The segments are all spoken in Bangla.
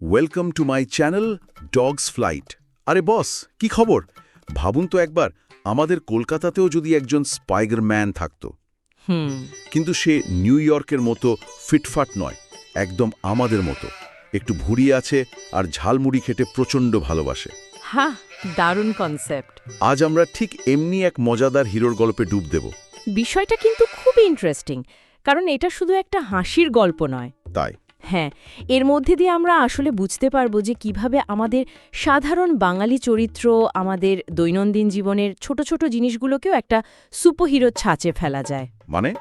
Welcome to my channel dogs flight আরে বস কি খবর? ভাবুন তো একবার আমাদের কলকাতাতেও যদি একজন স্পাইগার ম্যান থাকতো। হুম। কিন্তু সে নিউ ইয়র্কের মতো ফিটফাট নয় একদম আমাদের মতো। একটু ভুড়ি আছে আর ঝালমুড়ি খেতে প্রচণ্ড ভালোবাসে। হ্যাঁ দারুণ কনসেপ্ট আজ আমরা ঠিক এমনি এক মজাদার হিরোর গল্পে ডুব দেব। বিষয়টা কিন্তু খুবই ইন্টারেস্টিং কারণ এটা শুধু একটা হাসির গল্প নয়। তাই। হ্যাঁ এর মধ্যে দিয়ে আমরা আসলে বুঝতে পারব যে কীভাবে আমাদের সাধারণ বাঙালি চরিত্র আমাদের দৈনন্দিন জীবনের ছোট ছোট জিনিসগুলোকেও একটা সুপারহিরো ছাঁচে ফেলা যায়। মানে?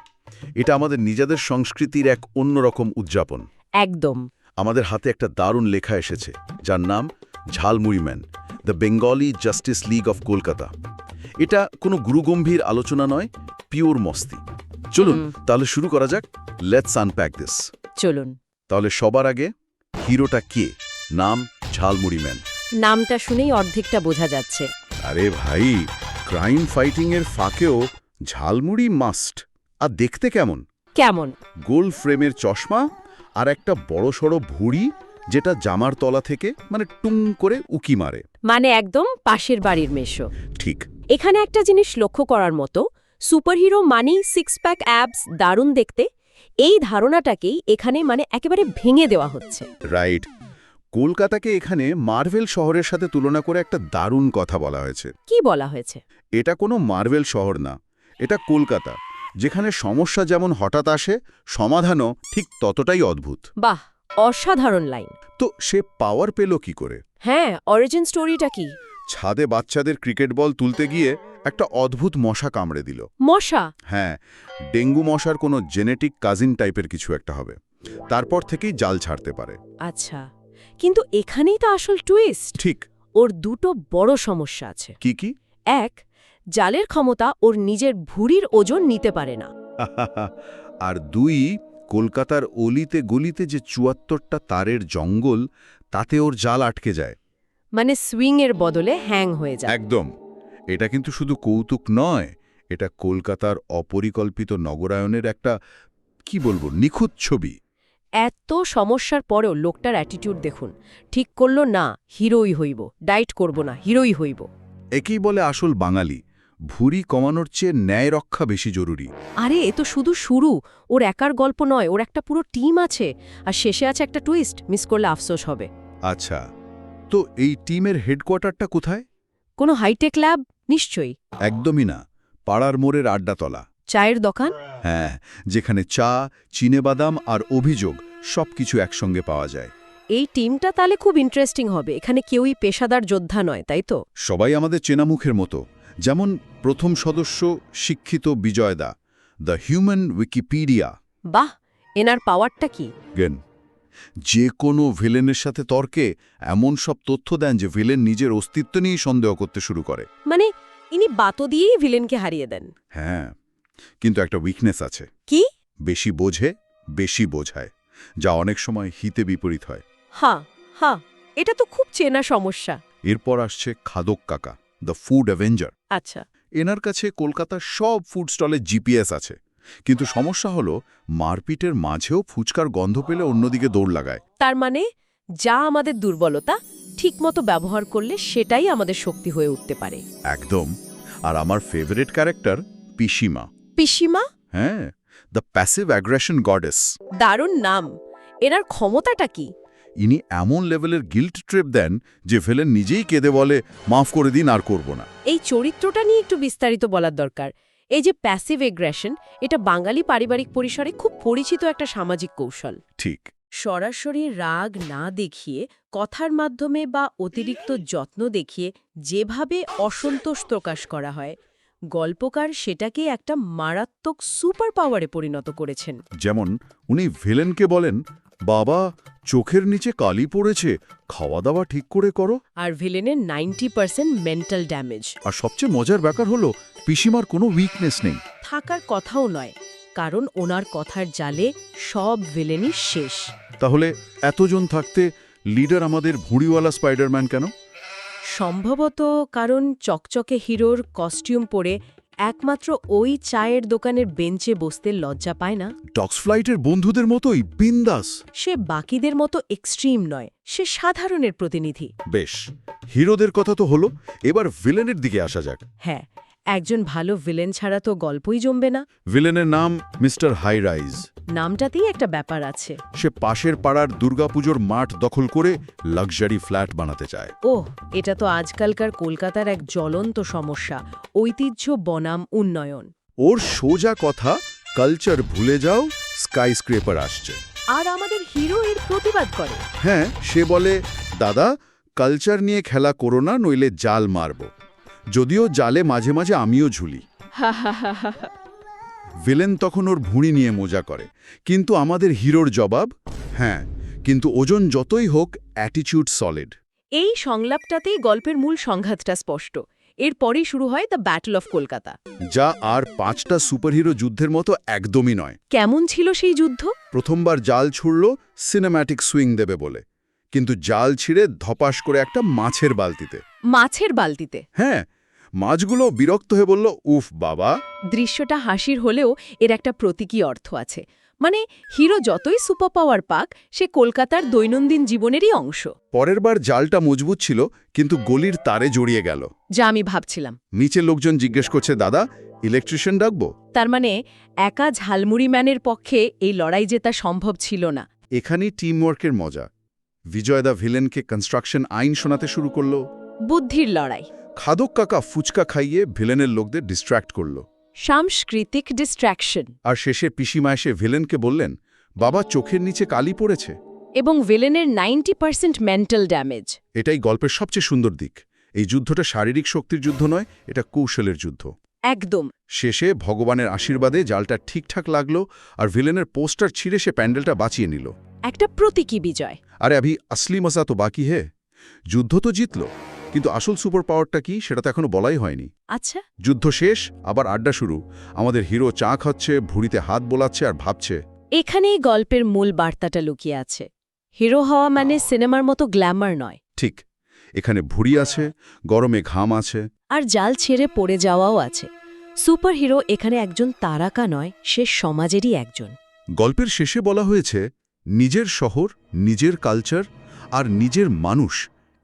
এটা আমাদের নিজেদের সংস্কৃতির এক অন্যরকম উদযাপন। একদম। আমাদের হাতে একটা দারুণ লেখা এসেছে যার নাম Jhalmuri man the Bengali justice league of Kolkata. এটা কোনো গুরুগম্ভীর আলোচনা নয় পিওর মস্তি। চলুন তাহলে শুরু করা যাক লেটস আনপ্যাক দিস। চলুন। তাহলে সবার আগে হিরোটা কে? নাম ঝালমুড়ি ম্যান। নামটা শুনেই অর্ধেকটা বোঝা যাচ্ছে। আরে ভাই ক্রাইম ফাইটিং এর ফাঁকেও ঝালমুড়ি মাস্ট। আর দেখতে কেমন? কেমন? গোল ফ্রেমের চশমা আর একটা বড়সড় ভুড়ি যেটা জামার তলা থেকে মানে টুং করে উকি মারে। মানে একদম পাশের বাড়ির মেশো। ঠিক। এখানে একটা জিনিস লক্ষ্য করার মতো সুপারহিরো মানি সিক্স প্যাক অ্যাবস দারুণ দেখতে এই ধারণাটাকেই এখানে মানে একেবারে ভেঙে দেওয়া হচ্ছে। রাইট। কলকাতাকে এখানে মার্ভেল শহরের সাথে তুলনা করে একটা দারুণ কথা বলা হয়েছে। কি বলা হয়েছে? এটা কোনো মার্ভেল শহর না এটা কলকাতা যেখানে সমস্যা যেমন হঠাৎ আসে সমাধানও ঠিক ততটাই অদ্ভুত। বাহ অসাধারণ লাইন। তো সে পাওয়ার পেল কি করে? হ্যাঁ অরিজিন স্টোরিটা কি? ছাদে বাচ্চাদের ক্রিকেট বল তুলতে গিয়ে একটা অদ্ভুত মশা কামড়ে দিল। মশা? হ্যাঁ ডেঙ্গু মশার কোনো জেনেটিক কাজিন টাইপের কিছু একটা হবে। তারপর থেকেই জাল ছাড়তে পারে। আচ্ছা কিন্তু এখানেই তো আসল টুইস্ট ঠিক। ওর দুটো বড় সমস্যা আছে। কি কি? এক জালের ক্ষমতা ওর নিজের ভুঁড়ির ওজন নিতে পারে না। আর দুই কলকাতার অলিতে গলিতে যে চুয়াত্তরটা তারের জঙ্গল তাতে ওর জাল আটকে যায়। মানে সুইং এর বদলে হ্যাং হয়ে যায়। একদম। এটা কিন্তু শুধু কৌতুক নয় এটা কলকাতার অপরিকল্পিত নগরায়নের একটা কি বলব নিখুঁত ছবি। এত সমস্যার পরেও লোকটার অ্যাটিটিউড দেখুন। ঠিক করল না হিরোই হইব ডাইট করব না হিরোই হইব। একই বলে আসল বাঙালি ভুরি কমানোর চেয়ে ন্যায় রক্ষা বেশি জরুরি। আরে এ তো শুধু শুরু ওর একার গল্প নয় ওর একটা পুরো টিম আছে আর শেষে আছে একটা টুইস্ট মিস করলে আফসোস হবে। আচ্ছা তো এই টিমের হেডকোয়ার্টারটা কোথায়? কোনো হাইটেক ল্যাব নিশ্চয়ই। একদমই না পাড়ার মোড়ের আড্ডাতলা। চায়ের দোকান? হ্যাঁ যেখানে চা চিনেবাদাম আর অভিযোগ সবকিছু একসঙ্গে পাওয়া যায়। এই টিমটা তাহলে খুব ইন্টারেস্টিং হবে। এখানে কেউই পেশাদার যোদ্ধা নয় তাই তো? সবাই আমাদের চেনামুখের মতো। যেমন প্রথম সদস্য শিক্ষিত বিজয়দা দ্য হিউম্যান উইকিপিডিয়া। বাহ! এনার পাওয়ারটা কি? গেন যে কোনো ভিলেনের সাথে তর্কে এমন সব তথ্য দেন যে ভিলেন নিজের অস্তিত্ব নিয়েই সন্দেহ করতে শুরু করে। মানে ইনি বাতো দিয়েই ভিলেনকে হারিয়ে দেন। হ্যাঁ কিন্তু একটা উইকনেস আছে। কি? বেশি বোঝে বেশি বোঝায় যা অনেক সময় হিতে বিপরীত হয়। হ্যাঁ হ্যাঁ এটা তো খুব চেনা সমস্যা। এরপর আসছে খাদক কাকা দ্য ফুড অ্যাভেঞ্জার আচ্ছা। এনার কাছে কলকাতার সব ফুড স্টলে জিপিএস আছে। কিন্তু সমস্যা হলো মারপিটের মাঝেও ফুচকার গন্ধ পেলে অন্যদিকে দৌড় লাগায়। তার মানে যা আমাদের দুর্বলতা ঠিকমতো ব্যবহার করলে সেটাই আমাদের শক্তি হয়ে উঠতে পারে। একদম। আর আমার ফেভারিট ক্যারেক্টার পিসিমা। পিসিমা? হ্যাঁ দ্য প্যাসিভ অ্যাগ্রেশন গডেস দারুণ নাম। এনার ক্ষমতাটা কি? ইনি এমন লেভেলের গিল্ট ট্রিপ দেন যে ফেলেন নিজেই কেঁদে বলে মাফ করে দিন আর করব না। এই চরিত্রটা নিয়ে একটু বিস্তারিত বলার দরকার। এই যে প্যাসিভ এগ্রেশন এটা বাঙালি পারিবারিক পরিসরে খুব পরিচিত একটা সামাজিক কৌশল। ঠিক। সরাসরি রাগ না দেখিয়ে কথার মাধ্যমে বা অতিরিক্ত যত্ন দেখিয়ে যেভাবে অসন্তোষ প্রকাশ করা হয় গল্পকার সেটাকে একটা মারাত্মক সুপার পাওয়ারে পরিণত করেছেন। যেমন উনি ভিলেনকে বলেন বাবা চোখের নিচে কালি পড়েছে খাওয়া দাওয়া ঠিক করে করো। আর ভিলেনের নাইনটি পার্সেন্ট মেন্টাল ড্যামেজ। আর সবচেয়ে মজার ব্যাপার হলো পিসিমার কোনো উইকনেস নেই। থাকার কথাও নয়। কারণ ওনার কথার জালে সব ভিলেনই শেষ। তাহলে এতজন থাকতে লিডার আমাদের ভুঁড়িওয়ালা স্পাইডারম্যান কেন? সম্ভবত কারণ চকচকে হিরোর কস্টিউম পরে একমাত্র ওই চায়ের দোকানের বেঞ্চে বসতে লজ্জা পায় না। ডক্স ফ্লাইটের বন্ধুদের মতোই বিন্দাস। সে বাকিদের মতো এক্সট্রিম নয় সে সাধারণের প্রতিনিধি। বেশ হিরোদের কথা তো হলো এবার ভিলেনের দিকে আসা যাক। হ্যাঁ একজন ভালো ভিলেন ছাড়া তো গল্পই জমবে না। ভিলেনের নাম মিস্টার হাই রাইজ নামটাতেই একটা ব্যাপার আছে। সে পাশের পাড়ার দুর্গাপুজোর মাঠ দখল করে লাক্সারি ফ্ল্যাট বানাতে চায়। ও এটা তো আজকালকার কলকাতার এক জ্বলন্ত সমস্যা ঐতিহ্য বনাম উন্নয়ন। ওর সোজা কথা কালচার ভুলে যাও স্কাই স্ক্রেপার আসছে। আর আমাদের হিরো এর প্রতিবাদ করে। হ্যাঁ সে বলে দাদা কালচার নিয়ে খেলা করো না নইলে জাল মারব। যদিও জালে মাঝে মাঝে আমিও ঝুলি। ভিলেন তখন ওর ভুঁড়ি নিয়ে মজা করে। কিন্তু আমাদের হিরোর জবাব হ্যাঁ কিন্তু ওজন যতই হোক অ্যাটিচিউড সলিড এই সংলাপটাতেই গল্পের মূল সংঘাতটা স্পষ্ট। এরপরেই শুরু হয় দ্য ব্যাটল অফ কলকাতা যা আর পাঁচটা সুপারহিরো যুদ্ধের মতো একদমই নয়। কেমন ছিল সেই যুদ্ধ? প্রথমবার জাল ছুড়ল সিনেম্যাটিক সুইং দেবে বলে। কিন্তু জাল ছিঁড়ে ধপাস করে একটা মাছের বালতিতে। মাছের বালতিতে? হ্যাঁ মাছগুলো বিরক্ত হয়ে বলল উফ বাবা। দৃশ্যটা হাসির হলেও এর একটা প্রতীকী অর্থ আছে। মানে হিরো যতই সুপার পাওয়ার পাক সে কলকাতার দৈনন্দিন জীবনেরই অংশ। পরের বার জালটা মজবুত ছিল কিন্তু গলির তারে জড়িয়ে গেল। যা আমি ভাবছিলাম। নিচে লোকজন জিজ্ঞেস করছে দাদা ইলেকট্রিশিয়ান ডাকবো? তার মানে একা ঝালমুড়ি ম্যানের পক্ষে এই লড়াই জেতা সম্ভব ছিল না। এখানেই টিমওয়ার্কের মজা। বিজয়দা ভিলেনকে কনস্ট্রাকশন আইন শোনাতে শুরু করল। বুদ্ধির লড়াই। খাদক কাকা ফুচকা খাইয়ে ভিলেনের লোকদের ডিস্ট্র্যাক্ট করল। সাংস্কৃতিক ডিস্ট্র্যাকশন আর শেষে পিসিমা এসে ভিলেনকে বললেন বাবা চোখের নিচে কালি পড়েছে। এবং ভিলেনের নাইনটি পার্সেন্ট মেন্টাল ড্যামেজ এটাই গল্পের সবচেয়ে সুন্দর দিক। এই যুদ্ধটা শারীরিক শক্তির যুদ্ধ নয় এটা কৌশলের যুদ্ধ। একদম। শেষে ভগবানের আশীর্বাদে জালটা ঠিকঠাক লাগল আর ভিলেনের পোস্টার ছিঁড়ে সে প্যান্ডেলটা বাঁচিয়ে নিল। একটা প্রতীকী বিজয়। আরে আভি আসলি মজা তো বাকি হে। যুদ্ধ তো জিতল। কিন্তু আসল সুপার পাওয়ারটা কি সেটা তো এখনও বলাই হয়নি। আচ্ছা। যুদ্ধ শেষ আবার আড্ডা শুরু। আমাদের হিরো চা খাচ্ছে ভুড়িতে হাত বোলাচ্ছে আর ভাবছে। এখানেই গল্পের মূল বার্তাটা লুকিয়ে আছে। হিরো হওয়া মানে সিনেমার মতো গ্ল্যামার নয়। ঠিক। এখানে ভুড়ি আছে গরমে ঘাম আছে। আর জাল ছেড়ে পড়ে যাওয়াও আছে। সুপারহিরো এখানে একজন তারাকা নয় সে সমাজেরই একজন। গল্পের শেষে বলা হয়েছে নিজের শহর নিজের কালচার আর নিজের মানুষ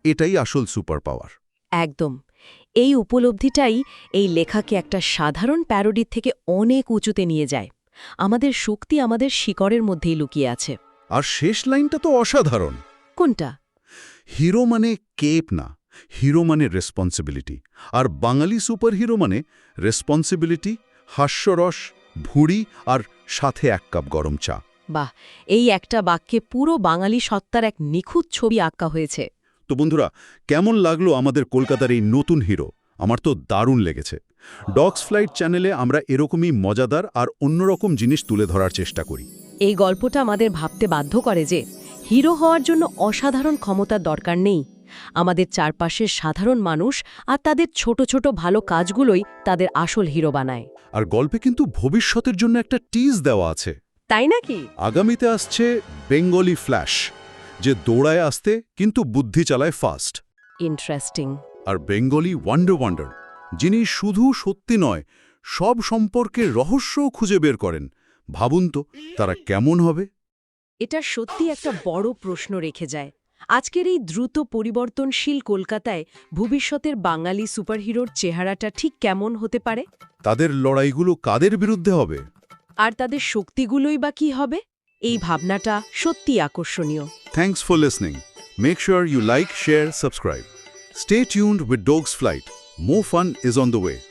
এটাই আসল সুপার পাওয়ার একদম। এই উপলব্ধিটাই এই লেখাকে একটা সাধারণ প্যারোডির থেকে অনেক উঁচুতে নিয়ে যায়। আমাদের শক্তি আমাদের শিকড়ের মধ্যেই লুকিয়ে আছে। আর শেষ লাইনটা তো অসাধারণ। কোনটা? হিরো মানে কেপ না হিরো মানে রেসপন্সিবিলিটি আর বাঙালি সুপারহিরো মানে রেসপন্সিবিলিটি হাস্যরস ভুঁড়ি আর সাথে এক কাপ গরম চা। বাহ এই একটা বাক্যে পুরো বাঙালি সত্তার এক নিখুঁত ছবি আঁকা হয়েছে। তো বন্ধুরা কেমন লাগল আমাদের কলকাতার এই নতুন হিরো? আমার তো দারুণ লেগেছে। ডগস ফ্লাইট চ্যানেলে আমরা এরকমই মজাদার আর অন্যরকম জিনিস তুলে ধরার চেষ্টা করি। এই গল্পটা আমাদের ভাবতে বাধ্য করে যে হিরো হওয়ার জন্য অসাধারণ ক্ষমতার দরকার নেই। আমাদের চারপাশের সাধারণ মানুষ আর তাদের ছোট ছোট ভালো কাজগুলোই তাদের আসল হিরো বানায়। আর গল্পে কিন্তু ভবিষ্যতের জন্য একটা টিজ দেওয়া আছে। তাই নাকি? আগামীতে আসছে বেঙ্গলি ফ্ল্যাশ। যে দৌড়ায় আসতে কিন্তু বুদ্ধি চালায় ফাস্ট ইন্টারেস্টিং আর বেঙ্গলি ওয়ান্ডার ওয়ান্ডার যিনি শুধু সত্যি নয় সব সম্পর্কের রহস্যও খুঁজে বের করেন। ভাবুন তো তারা কেমন হবে? এটা সত্যি একটা বড় প্রশ্ন রেখে যায়। আজকের এই দ্রুত পরিবর্তনশীল কলকাতায় ভবিষ্যতের বাঙালি সুপারহিরোর চেহারাটা ঠিক কেমন হতে পারে? তাদের লড়াইগুলো কাদের বিরুদ্ধে হবে? আর তাদের শক্তিগুলোই বা কি হবে? এই ভাবনাটা সত্যি আকর্ষণীয়। Thanks for listening. Make sure you like, share, subscribe. Stay tuned with Dogs Flight. More fun is on the way.